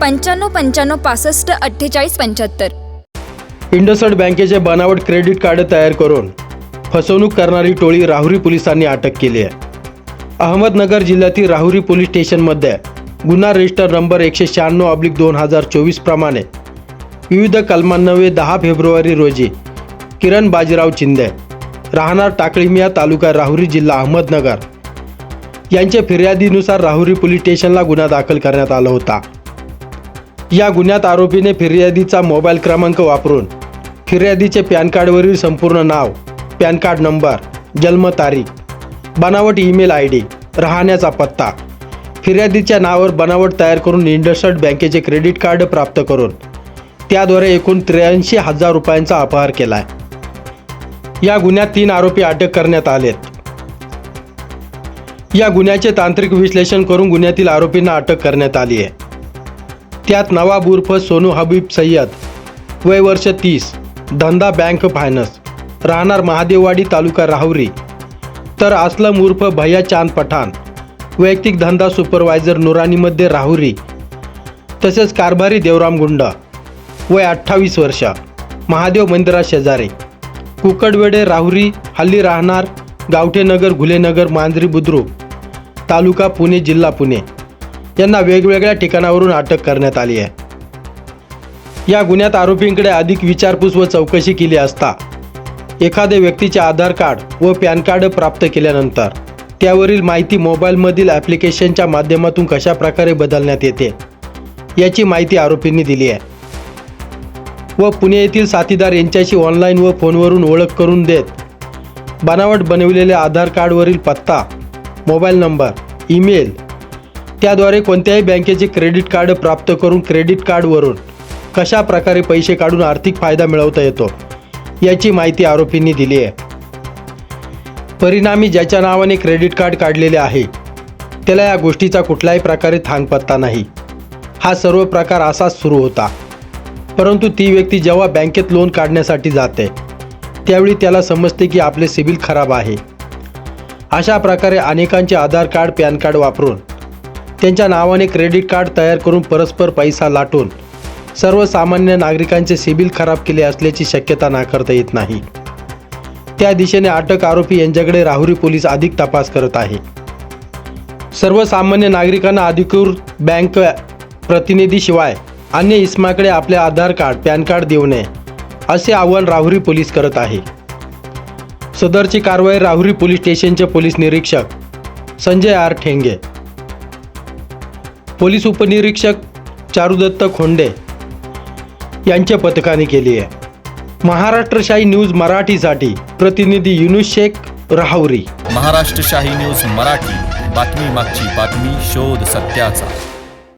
पंच्याण्णव पंच्याण्णव पासष्ट अठ्ठेचाळीस पंच्याहत्तर. इंडसंड बँकेचे बनावट क्रेडिट कार्ड तयार करून फसवणूक करणारी टोळी राहुरी पोलिसांनी अटक केली आहे. अहमदनगर जिल्ह्यातील राहुरी पोलीस स्टेशनमध्ये गुन्हा रजिस्टर नंबर एकशे शहाण्णव अब्लिक दोन हजार चोवीस प्रमाणे विविध कलमांनवे दहा फेब्रुवारी रोजी किरण बाजीराव चिंदे राहणार टाकळीमिया तालुका राहुरी जिल्हा अहमदनगर यांच्या फिर्यादीनुसार राहुरी पोलीस स्टेशनला गुन्हा दाखल करण्यात आला होता. या गुन्ह्यात आरोपीने फिर्यादीचा मोबाईल क्रमांक वापरून फिर्यादीचे पॅन कार्डवरील संपूर्ण नाव पॅन कार्ड नंबर जन्मतारीख बनावट ईमेल आय डी राहण्याचा पत्ता फिर्यादीच्या नावावर बनावट तयार करून इंडसल्ड बँकेचे क्रेडिट कार्ड प्राप्त करून त्याद्वारे एकूण त्र्याऐंशी हजार रुपयांचा अपहार केला आहे या गुन्ह्यात तीन आरोपी अटक करण्यात आलेत. या गुन्ह्याचे तांत्रिक विश्लेषण करून गुन्ह्यातील आरोपींना अटक करण्यात आली आहे. त्यात नवाब उर्फ सोनू हबीब सय्यद. वय वर्ष तीस. धंदा बँक फायनान्स. राहणार महादेववाडी तालुका राहुरी. तर असलम उर्फ भैया चांद पठाण. वैयक्तिक धंदा सुपरवायझर नुरानीमध्ये राहुरी. तसेच कारभारी देवराम गुंड. वय अठ्ठावीस वर्ष. महादेव मंदिरा शेजारी. कुकडवेडे राहुरी हल्ली राहणार गावठेनगर घुलेनगर मांजरी बुद्रुक. तालुका पुणे जिल्हा पुणे. यांना वेगवेगळ्या ठिकाणावरून अटक करण्यात आली आहे. या गुन्ह्यात आरोपींकडे अधिक विचारपूस व चौकशी केली असता एखाद्या व्यक्तीचे आधार कार्ड व पॅन कार्ड प्राप्त केल्यानंतर त्यावरील माहिती मोबाईलमधील ॲप्लिकेशनच्या माध्यमातून कशा प्रकारे बदलण्यात येते याची माहिती आरोपींनी दिली आहे. व पुणे येथील साथीदार यांच्याशी ऑनलाईन व फोनवरून ओळख करून देत बनावट बनविलेल्या आधार कार्डवरील पत्ता मोबाईल नंबर ईमेल त्याद्वारे कोणत्याही बँकेचे क्रेडिट कार्ड प्राप्त करून क्रेडिट कार्डवरून कशा प्रकारे पैसे काढून आर्थिक फायदा मिळवता येतो याची माहिती आरोपींनी दिली आहे. परिणामी ज्याच्या नावाने क्रेडिट कार्ड काढलेले आहे त्याला या गोष्टीचा कुठल्याही प्रकारे थांगपत्ता नाही. हा सर्व प्रकार असाच सुरू होता. परंतु ती व्यक्ती जेव्हा बँकेत लोन काढण्यासाठी जाते त्यावेळी त्याला समजते की आपले सिबिल खराब आहे. अशा प्रकारे अनेकांचे आधार कार्ड पॅन कार्ड वापरून त्यांच्या नावाने क्रेडिट कार्ड तयार करून परस्पर पैसा लाटून सर्वसामान्य नागरिकांचे सिबिल खराब केले असल्याची शक्यता नाकारता येत नाही. त्या दिशेने अटक आरोपी यांच्याकडे राहुरी पोलीस अधिक तपास करत आहे. सर्वसामान्य नागरिकांना अधिकृत बँक प्रतिनिधीशिवाय अन्य इस्माकडे आपले आधार कार्ड पॅन कार्ड देऊ नये असे आवाहन राहुरी पोलीस करत आहे. सदरची कारवाई राहुरी पोलीस स्टेशनचे पोलीस निरीक्षक संजय आर ठेंगे पोलीस उपनिरीक्षक चारुदत्त खोंडे यांच्या पथकाने केली आहे. महाराष्ट्रशाही न्यूज मराठीसाठी प्रतिनिधी युनुस शेख राहुरी. महाराष्ट्रशाही न्यूज मराठी. बातमी मागची बातमी शोध सत्याचा.